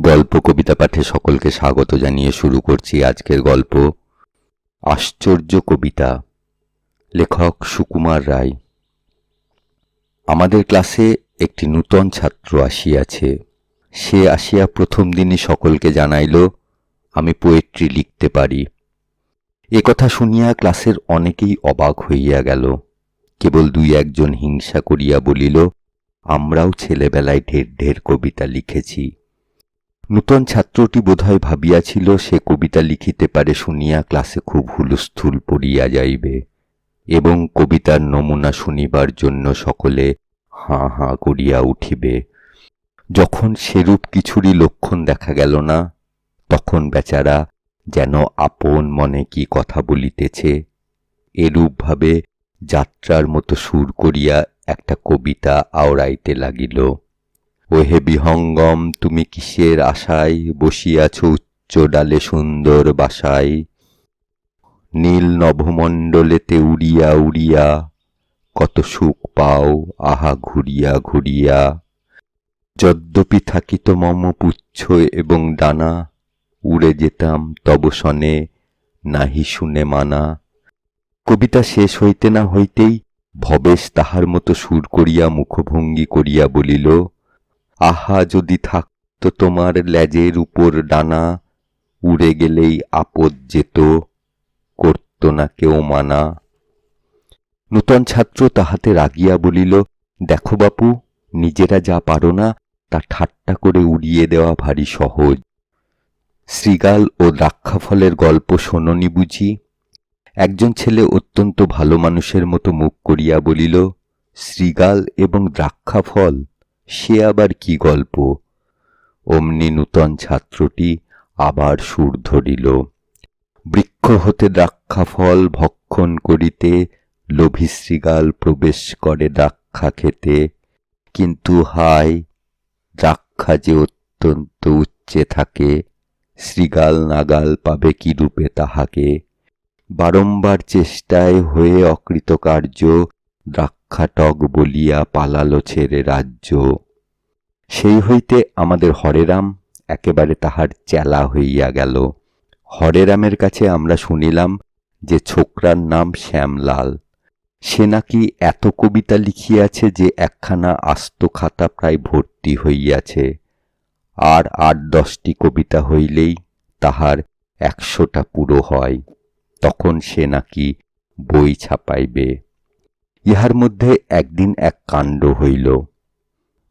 গল্প কবিতা পাঠে সকলকে স্বাগত জানিয়ে শুরু করছি আজকের গল্প আশ্চর্য কবিতা, লেখক সুকুমার রায়। আমাদের ক্লাসে একটি নূতন ছাত্র আসিয়াছে। সে আসিয়া প্রথম দিনই সকলকে জানাইল, আমি পোয়েট্রি লিখতে পারি। এ কথা শুনিয়া ক্লাসের অনেকেই অবাক হইয়া গেল। কেবল দুই একজন হিংসা করিয়া বলিল, আমরাও ছেলেবেলায় ঢের ঢের কবিতা লিখেছি। নূতন ছাত্রটি বোধহয় ভাবিয়াছিল, সে কবিতা লিখিতে পারে শুনিয়া ক্লাসে খুব হুলস্থুল পড়িয়া যাইবে এবং কবিতার নমুনা শুনিবার জন্য সকলে হাঁ হাঁ করিয়া উঠিবে। যখন সেরূপ কিছুরই লক্ষণ দেখা গেল না, তখন বেচারা যেন আপন মনে কি কথা বলিতেছে, এরূপভাবে যাত্রার মতো সুর করিয়া একটা কবিতা আওড়াইতে লাগিল। ওহে বিহঙ্গম, তুমি কিসের আশায় বসিয়াছ উচ্চ ডালে সুন্দর বাসায়? নীল নভমণ্ডলেতে উড়িয়া উড়িয়া কত সুখ পাও আহা ঘুরিয়া ঘুরিয়া। যদ্যপি থাকিত মম পুচ্ছ এবং ডানা, উড়ে যেতাম তব সনে নাহি শুনে মানা। কবিতা শেষ হইতে না হইতেই ভবেশ তাহার মতো সুর করিয়া মুখভঙ্গি করিয়া বলিল আহা, যদি থাকতো তোমার ল্যাজের উপর ডানা, উড়ে গেলেই আপদ যেত, করত না কেউ মানা। নূতন ছাত্র তাহাতে রাগিয়া বলিল, দেখো বাপু, নিজেরা যা পারো না, তা ঠাট্টা করে উড়িয়ে দেওয়া ভারী সহজ। শ্রীগাল ও দ্রাক্ষাফলের গল্প শোননি বুঝি। একজন ছেলে অত্যন্ত ভালো মানুষের মতো মুখ করিয়া বলিল, শ্রীগাল এবং দ্রাক্ষাফল সে আবার কি গল্প? অমনি নূতন ছাত্রটি আবার সুর ধরিল। বৃক্ষ হতে দ্রাক্ষাফল ভক্ষণ করিতে লোভী প্রবেশ করে দ্রাক্ষা খেতে। কিন্তু হায়, দ্রাক্ষা যে অত্যন্ত উচ্চে থাকে শ্রীগাল নাগাল পাবে কি রূপে তাহাকে? বারংবার চেষ্টায় হয়ে অকৃতকার্য দ্রাক্ষাটক বলিয়া পালালো ছেড়ে রাজ্য। সেই হইতে আমাদের হরেরাম একেবারে তাহার চেলা হইয়া গেল। হরেরামের কাছে আমরা শুনিলাম যে ছোকরার নাম শ্যামলাল। সে নাকি এত কবিতা লিখিয়াছে যে একখানা আস্ত খাতা প্রায় ভর্তি হইয়াছে। আর আট দশটি কবিতা হইলেই তাহার একশোটা পুরো হয়। তখন সে নাকি বই ছাপাইবে। ইহার মধ্যে একদিন এক কাণ্ড হইল।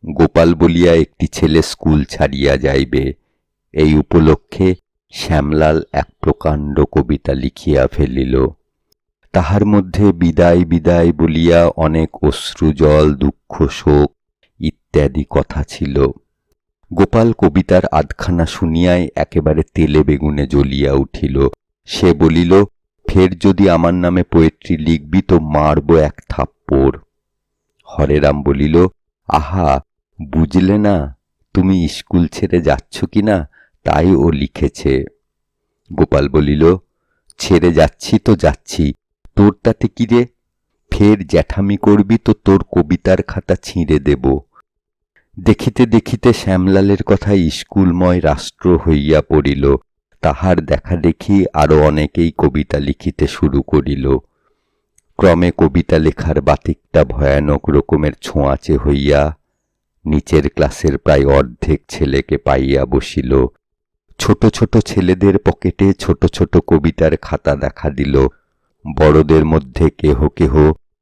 গোপাল বলিয়া একটি ছেলে স্কুল ছাড়িয়া যাইবে। এই উপলক্ষে শ্যামলাল এক প্রকাণ্ড কবিতা লিখিয়া ফেলিল। তাহার মধ্যে বিদায় বিদায় বলিয়া অনেক অশ্রুজল দুঃখ, শোক ইত্যাদি কথা ছিল। গোপাল কবিতার আধখানা শুনিয়াই একেবারে তেলে বেগুনে জ্বলিয়া উঠিল। সে বলিল ফের যদি আমার নামে পোয়েট্রি লিখবি তো মারব এক থাপ্পড়। হরেরাম বলিল, আহা, বুঝলে না, তুমি স্কুল ছেড়ে যাচ্ছ কি না তাই ও লিখেছে। গোপাল বলিল, ছেড়ে যাচ্ছি তো যাচ্ছি, তোর তাতে কি রে? ফের জ্যাঠামি করবি তো তোর কবিতার খাতা ছিঁড়ে দেব। দেখিতে দেখিতে শ্যামলালের কথা স্কুলময় রাষ্ট্র হইয়া পড়িল। তাহার দেখা দেখি আরও অনেকেই কবিতা লিখিতে শুরু করিল। ক্রমে কবিতা লেখার বাতিকটা ভয়ানক রকমের ছোঁয়াচে হইয়া নিচের ক্লাসের প্রায় অর্ধেক ছেলেকে পাইয়া বসিল। ছোট ছোট ছেলেদের পকেটে ছোট ছোট কবিতার খাতা দেখা দিল। বড়দের মধ্যে কেহ কেহ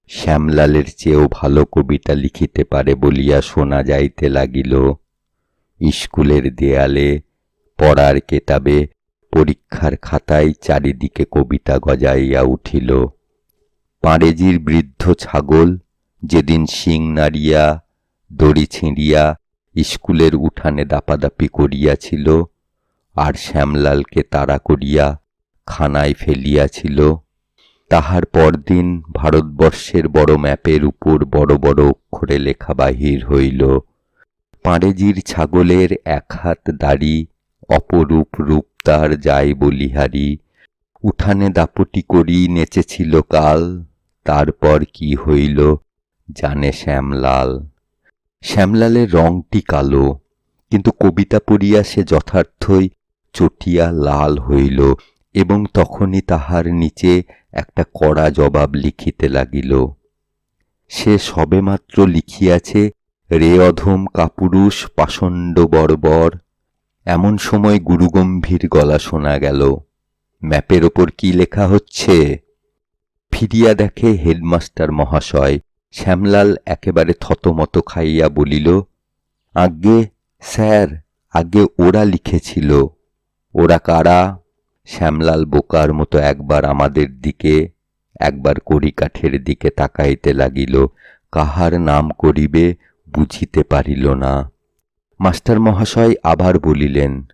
শ্যামলালের চেয়েও ভালো কবিতা লিখিতে পারে বলিয়া শোনা যাইতে লাগিল। স্কুলের দেয়ালে পড়ার কেতাবে পরীক্ষার খাতায় চারিদিকে কবিতা গজাইয়া উঠিল। পাঁড়েজির বৃদ্ধ ছাগল যেদিন শিং নাড়িয়া, দড়ি ছিঁড়িয়া স্কুলের উঠানে দাপাদাপি করিয়াছিল, আর শ্যামলালকে তাড়া করিয়া খানায় ফেলিয়াছিল। তাহার পরদিন ভারতবর্ষের বড় ম্যাপের উপর বড় বড় অক্ষরে লেখা বাহির হইল। পাঁড়েজির ছাগলের এক হাত দাড়ি অপরূপ রূপ তার যাই বলিহারি উঠানে দাপটি করি নেচেছিল কাল, তারপর কি হইল জানে শ্যামলাল। শ্যামলালের রংটি কালো, কিন্তু কবিতা পড়িয়া সে যথার্থই চটিয়া লাল হইল এবং তখনই তাহার নিচে একটা কড়া জবাব লিখিতে লাগিল। সে সবেমাত্র লিখিয়াছে, রে অধম কাপুরুষ পাষণ্ড বর্বর এমন সময় গুরুগম্ভীর গলা শোনা গেল, ম্যাপের ওপর কি লেখা হচ্ছে? ফিরিয়া দেখে হেডমাস্টার মহাশয় শ্যামলাল একেবারে থতমত খাইয়া বলিল, আজ্ঞে, স্যার আগে ওরা লিখেছিল। ওরা কারা? শ্যামলাল বোকার মতো একবার আমাদের দিকে, একবার কড়িকাঠের দিকে তাকাইতে লাগিল, কাহার নাম করিবে বুঝিতে পারিল না। মাস্টার মহাশয় আবার বলিলেন,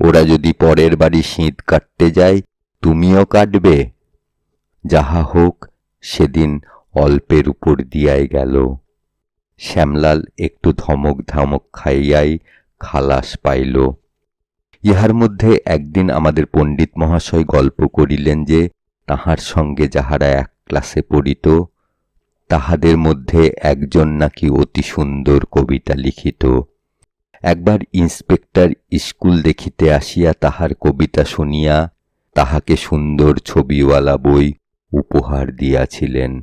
ওরা যদি পরের বাড়ি শীত কাটতে যায়, তুমিও কাটবে। যাহা হোক, সেদিন অল্পের উপর দিয়াই গেল। শ্যামলাল একটু ধমক ধামক খাইয়াই খালাস পাইল। ইহার মধ্যে একদিন আমাদের পণ্ডিত মহাশয় গল্প করিলেন যে, তাহার সঙ্গে যাহারা এক ক্লাসে পড়িত, তাহাদের মধ্যে একজন নাকি অতি সুন্দর কবিতা লিখিত। একবার ইন্সপেক্টর স্কুল দেখিতে আসিয়া তাহার কবিতা শুনিয়া তাহাকে সুন্দর ছবিওয়ালা বই উপহার দিয়াছিলেন।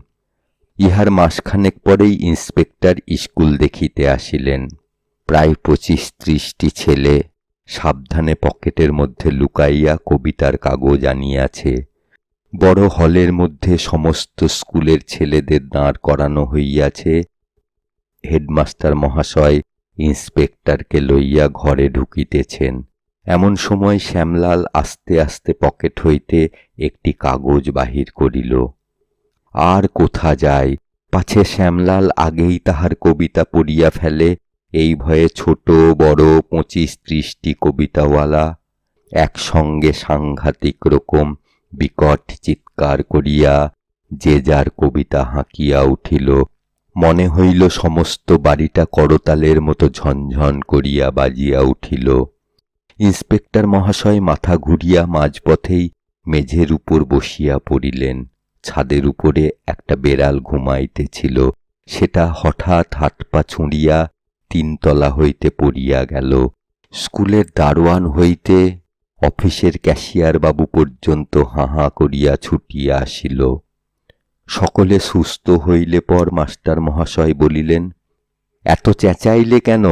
ইহার মাসখানেক পরেই ইন্সপেক্টর স্কুল দেখিতে আসিলেন। প্রায় পঁচিশ ত্রিশটি ছেলে সাবধানে পকেটের মধ্যে লুকাইয়া কবিতার কাগজ আনিয়াছে। বড় হলের মধ্যে সমস্ত স্কুলের ছেলেদের দাঁড় করানো হইয়াছে। হেডমাস্টার মহাশয় ইন্সপেক্টরকে লইয়া ঘরে ঢুকিতেছেন। এমন সময় শ্যামলাল আস্তে আস্তে পকেট হইতে একটি কাগজ বাহির করিল। আর কোথা যায় পাছে শ্যামলাল আগেই তাহার কবিতা পড়িয়া ফেলে, এই ভয়ে ছোট, বড়, পঁচিশ, ত্রিশটি কবিতাওয়ালা একসঙ্গে সাংঘাতিক রকম বিকট চিৎকার করিয়া যে যার কবিতা হাঁকিয়া উঠিল মনে হইল সমস্ত বাড়িটা করতালের মতো ঝনঝন করিয়া বাজিয়া উঠিল। ইন্সপেক্টর মহাশয় মাথা ঘুরিয়া মাঝপথেই মেঝের উপর বসিয়া পড়িলেন। ছাদের উপরে একটা বেড়াল ঘুমাইতেছিল। সেটা হঠাৎ হাত পা ছুঁড়িয়া তিনতলা হইতে পড়িয়া গেল। স্কুলের দারোয়ান হইতে অফিসের ক্যাশিয়ার বাবু পর্যন্ত হাঁ করিয়া ছুটিয়া আসিল। সকলে সুস্থ হইলে পর মাস্টার মহাশয় বলিলেন, এত চেঁচাইলে কেন?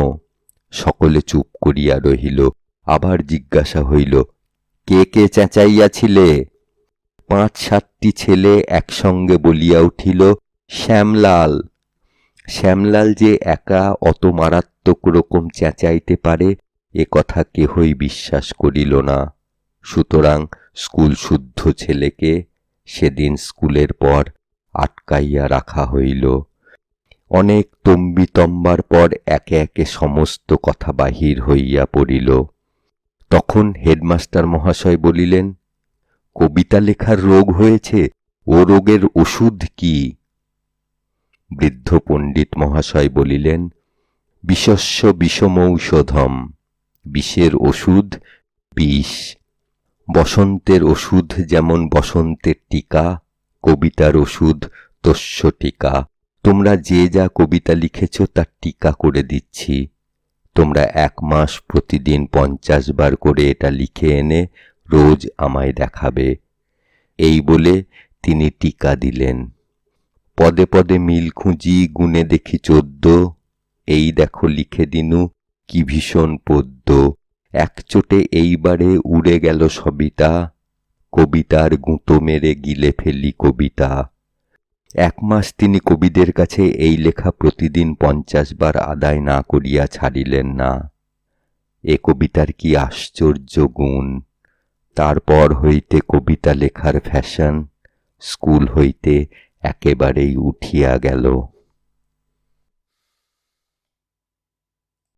সকলে চুপ করিয়া রহিল। আবার জিজ্ঞাসা হইল, কে কে চেঁচাইয়াছিলে পাঁচ সাতটি ছেলে একসঙ্গে বলিয়া উঠিল, শ্যামলাল। শ্যামলাল যে একা অত মারাত্মক রকম চেঁচাইতে পারে, এ কথা কেহই বিশ্বাস করিল না। সুতরাং স্কুল শুদ্ধ ছেলেকে সেদিন স্কুলের পর আটকাইয়া রাখা হইল। অনেক তম্বিতম্বার পর একে একে সমস্ত কথা বাহির হইয়া পড়িল। তখন হেডমাস্টার মহাশয় বলিলেন, কবিতা লেখার রোগ হয়েছে? ও রোগের ওষুধ কি? বৃদ্ধ পণ্ডিত মহাশয় বলিলেন, বিশস্য বিষমৌষধম, বিষের ওষুধ বিষ। বসন্তের ওষুধ যেমন বসন্তের টিকা কবিতার ওষুধ তস্য টিকা। তোমরা যে যা কবিতা লিখেছ, তার টিকা করে দিচ্ছি। তোমরা এক মাস প্রতিদিন পঞ্চাশ বার করে এটা লিখে এনে রোজ আমায় দেখাবে। এই বলে তিনি টিকা দিলেন। পদে পদে মিল খুঁজি গুনে দেখি চোদ্দ। এই দেখো লিখে দিনু, কি ভীষণ পদ্য। একচোটে এইবারে উড়ে গেল সবিতা। কবিতার গুঁতো মেরে গিলে ফেলি কবিতা। এক মাস তিনি কবিদের কাছে এই লেখা প্রতিদিন পঞ্চাশ বার আদায় না করিয়া ছাড়িলেন না। এ কবিতার কি আশ্চর্য গুণ। তারপর হইতে কবিতা লেখার ফ্যাশন, স্কুল হইতে একেবারেই উঠিয়া গেল।